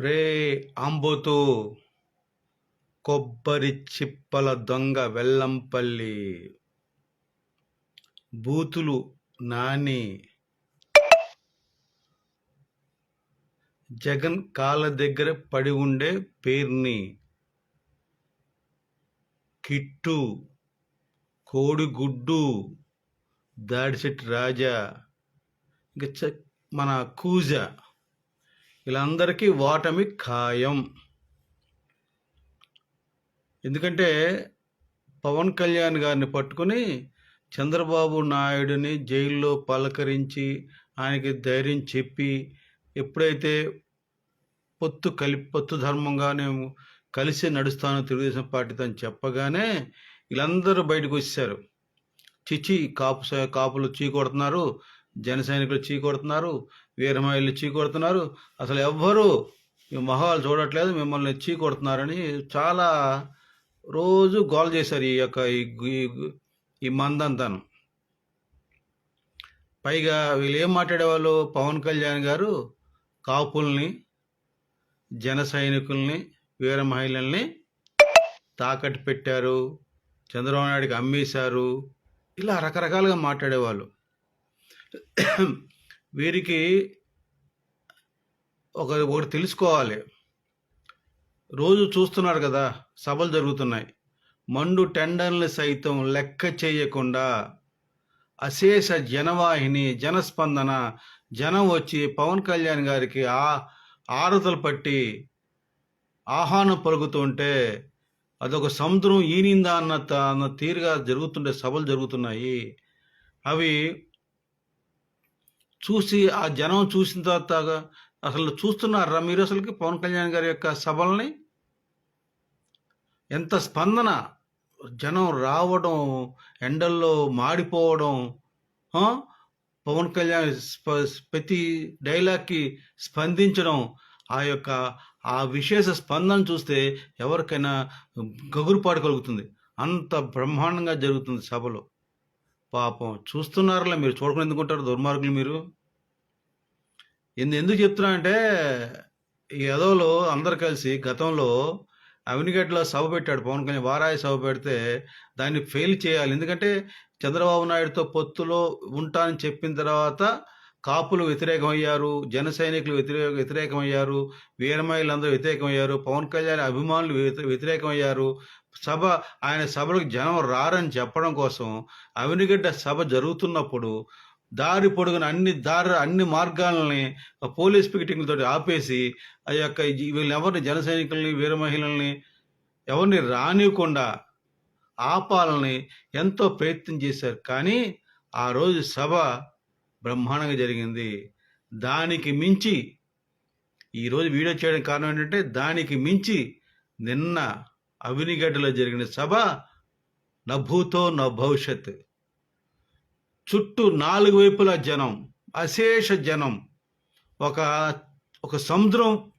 రే ఆంబోతు. కొబ్బరి చిప్పల దొంగ వెల్లంపల్లి. బూతులు నాని. జగన్ కాళ్ళ దగ్గర పడి ఉండే పేర్ని. కిట్టు. కోడిగుడ్డు. దాడిశెట్టి రాజా. ఇంకా మన కూజ. వీళ్ళందరికీ ఓటమి ఖాయం. ఎందుకంటే పవన్ కళ్యాణ్ గారిని పట్టుకుని చంద్రబాబు నాయుడిని జైల్లో పలకరించి ఆయనకి ధైర్యం చెప్పి ఎప్పుడైతే పొత్తు కలిపి పొత్తు ధర్మంగా నేను కలిసి నడుస్తాను తెలుగుదేశం పార్టీతో అని చెప్పగానే వీళ్ళందరూ బయటకు వచ్చారు చిచి కాపు స- కాపులు చీకొడుతున్నారు జన సైనికులు చీకొడుతున్నారు వీరమహిళలు చీకొడుతున్నారు అసలు ఎవ్వరూ ఈ మొహాలు చూడట్లేదు మిమ్మల్ని చీకొడుతున్నారని చాలా రోజు గోల్ చేశారు ఈ యొక్క ఈ గు- ఈ మందంతాను. పైగా వీళ్ళు ఏం మాట్లాడేవాళ్ళు? పవన్ కళ్యాణ్ గారు కాపుల్ని జన సైనికుల్ని వీర మహిళల్ని తాకట్టు పెట్టారు చంద్రబాబు నాయుడికి అమ్మేశారు. ఇలా రకరకాలుగా మాట్లాడేవాళ్ళు. వీరికి ఒక ఒకటి తెలుసుకోవాలి. రోజు చూస్తున్నారు కదా సభలు జరుగుతున్నాయి. మండు టెండర్లు సైతం లెక్క చేయకుండా అశేష జనవాహిని జనస్పందన జనం వచ్చి పవన్ కళ్యాణ్ గారికి ఆ ఆరతలు పట్టి ఆహ్వానం పలుకుతుంటే అదొక సముద్రం ఈనిందా అన్న అన్న తీరుగా జరుగుతుండే సభలు జరుగుతున్నాయి. అవి చూసి ఆ జనం చూసిన తర్వాత అసలు చూస్తున్నారా మీరు అసలుకి పవన్ కళ్యాణ్ గారి యొక్క సభల్ని? ఎంత స్పందన? జనం రావడం ఎండల్లో మాడిపోవడం పవన్ కళ్యాణ్ ప్రతి డైలాగ్కి స్పందించడం ఆ యొక్క ఆ విశేష స్పందన చూస్తే ఎవరికైనా గగురుపాటు కలుగుతుంది. అంత బ్రహ్మాండంగా జరుగుతుంది సభలో. పాపం చూస్తున్నారులే మీరు చూడకుండా ఎందుకుంటారు దుర్మార్గులు మీరు? ఎందు ఎందుకు చెప్తున్నా అంటే ఈ ఎదవలో అందరు కలిసి గతంలో అవినిగడ్డలో సభ పెట్టాడు పవన్ కళ్యాణ్ వారాయి సభ పెడితే దాన్ని ఫెయిల్ చేయాలి. ఎందుకంటే చంద్రబాబు నాయుడుతో పొత్తులో ఉంటానని చెప్పిన తర్వాత కాపులు వ్యతిరేకమయ్యారు జన సైనికులు వ్యతిరేక వ్యతిరేకమయ్యారు వీరమహిళలందరూ వ్యతిరేకమయ్యారు పవన్ కళ్యాణ్ అభిమానులు వ్యతిరేకమయ్యారు సభ ఆయన సభలకు జనం రారని చెప్పడం కోసం అవినిగడ్డ సభ జరుగుతున్నప్పుడు దారి పొడుగున అన్ని దారి అన్ని మార్గాలని పోలీస్ పికెటింగ్లతో ఆపేసి ఆ యొక్క ఈ- వీళ్ళని ఎవరిని జన సైనికుల్ని వీర మహిళల్ని ఎవరిని రానివ్వకుండా ఆపాలని ఎంతో ప్రయత్నం చేశారు. కానీ ఆ రోజు సభ బ్రహ్మాండంగా జరిగింది. దానికి మించి ఈరోజు వీడియో చేయడం కారణం ఏంటంటే దానికి మించి నిన్న అవినిగడ్డలో జరిగిన సభ నభూతో నా భవిష్యత్. చుట్టూ నాలుగు వైపులా జనం అశేష జనం. ఒక ఒక సముద్రం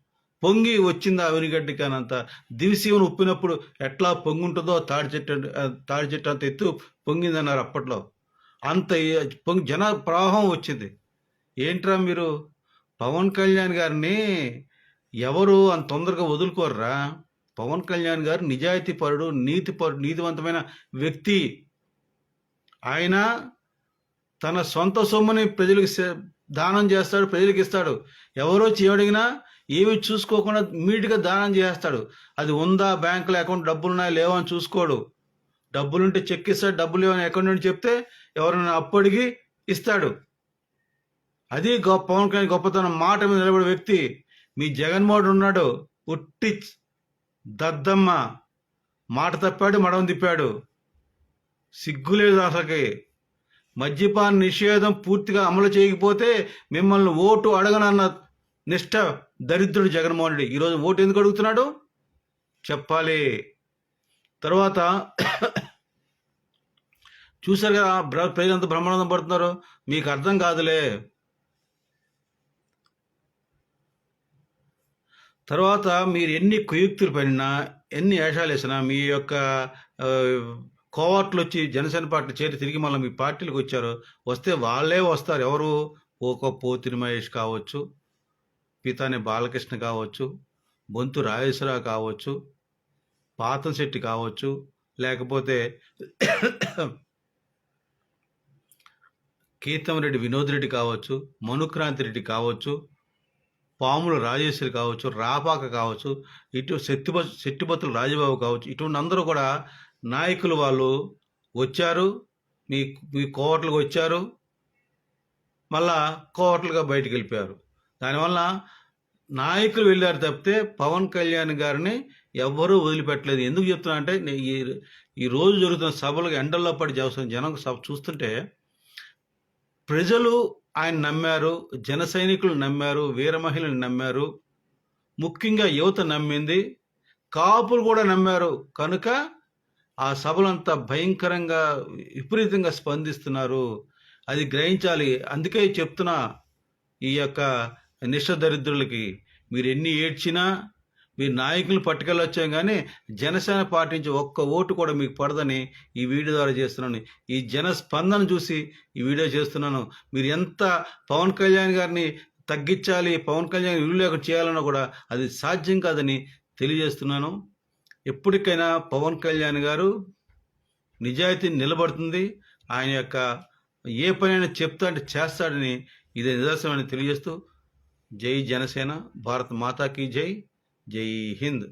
పొంగి వచ్చింది ఆ కానంత. అనంత దివిసీమను ఉప్పినప్పుడు ఎట్లా పొంగుంటుందో తాడి చెట్టు తాడి చెట్టు అంత ఎత్తు పొంగిందన్నారు అప్పట్లో. అంత పొంగి జన ప్రవాహం వచ్చింది. ఏంట్రా మీరు? పవన్ కళ్యాణ్ గారిని ఎవరు అంత తొందరగా వదులుకోర్రా? పవన్ కళ్యాణ్ గారు నిజాయితీ పరుడు నీతి పరుడు నీతివంతమైన వ్యక్తి. ఆయన తన సొంత సొమ్ముని ప్రజలకు దానం చేస్తాడు ప్రజలకు ఇస్తాడు. ఎవరో చేయడిగినా ఏమి చూసుకోకుండా ఇమీడియట్గా దానం చేస్తాడు. అది ఉందా బ్యాంకులో అకౌంట్ డబ్బులున్నాయా లేవా అని చూసుకోడు. డబ్బులుంటే చెక్ ఇస్తాడు డబ్బులు లేవని అకౌంట్ నుండి చెప్తే ఎవరైనా అప్పు అడిగి ఇస్తాడు. అది గొప్ప పవన్ కళ్యాణ్ గొప్పతనం మాట మీద నిలబడే వ్యక్తి. మీ జగన్మోహన్ ఉన్నాడు ఉట్టి దద్దమ్మ మాట తప్పాడు మడం తిప్పాడు. సిగ్గులేదు అసలుకి. మద్యపాన నిషేధం పూర్తిగా అమలు చేయకపోతే మిమ్మల్ని ఓటు అడగనన్న నిష్ట దరిద్రుడు జగన్మోహన్ రెడ్డి. ఈరోజు ఓటు ఎందుకు అడుగుతున్నాడు? చెప్పాలి. తర్వాత చూసారు కదా ప్రజలంతా బ్రహ్మానందం పడుతున్నారు. మీకు అర్థం కాదులే. తర్వాత మీరు ఎన్ని కుయుక్తులు పడినా ఎన్ని వేషాలు వేసినా మీ యొక్క కోవాట్లు వచ్చి జనసేన పార్టీ చేరి తిరిగి మళ్ళీ మీ పార్టీలకు వచ్చారు వస్తే వాళ్ళే వస్తారు. ఎవరు? ఒక పోతిని మహేష్ కావచ్చు పితాని బాలకృష్ణ కావచ్చు బొంతు రాజేశ్వరరావు కావచ్చు పాతంశెట్టి కావచ్చు లేకపోతే కీర్తంరెడ్డి వినోద్ రెడ్డి కావచ్చు మనుక్రాంతి రెడ్డి కావచ్చు పాములు రాజేశ్వరి కావచ్చు రాపాక కావచ్చు ఇటు శక్తిప శక్తిపతులు రాజబాబు కావచ్చు ఇటువంటి అందరూ కూడా నాయకులు వాళ్ళు వచ్చారు మీ మీ కోవట్లకు వచ్చారు మళ్ళా కోవట్లుగా బయటకు వెళ్ళిపోయారు. దానివల్ల నాయకులు వెళ్ళారు తప్పితే పవన్ కళ్యాణ్ గారిని ఎవ్వరూ వదిలిపెట్టలేదు. ఎందుకు చెప్తున్నా అంటే ఈ ఈ రోజు జరుగుతున్న సభలకు ఎండల్లో పడి చేస్తున్న జనం సభ చూస్తుంటే ప్రజలు ఆయన నమ్మారు జన సైనికులు నమ్మారు వీర మహిళలు నమ్మారు. ముఖ్యంగా యువత నమ్మింది. కాపులు కూడా నమ్మారు. కనుక ఆ సభలంతా భయంకరంగా విపరీతంగా స్పందిస్తున్నారు. అది గ్రహించాలి. అందుకే చెప్తున్నా ఈ యొక్క నిష్ఠ దరిద్రులకి మీరు ఎన్ని ఏడ్చినా మీ నాయకులు పట్టుకెళ్ళొచ్చాం కానీ జనసేన పార్టీ నుంచి ఒక్క ఓటు కూడా మీకు పడదని ఈ వీడియో ద్వారా చేస్తున్నాను. ఈ జన స్పందన చూసి ఈ వీడియో చేస్తున్నాను. మీరు ఎంత పవన్ కళ్యాణ్ గారిని తగ్గించాలి పవన్ కళ్యాణ్ ఇల్లు లేకుండా చేయాలన్నా కూడా అది సాధ్యం కాదని తెలియజేస్తున్నాను. ఎప్పటికైనా పవన్ కళ్యాణ్ గారు నిజాయితీ నిలబడుతుంది. ఆయన యొక్క ఏ పనైనా చెప్తా అంటే చేస్తాడని ఇదే నిదర్శనమని తెలియజేస్తూ జై జనసేన భారత్ మాతాకి జై. జై హింద్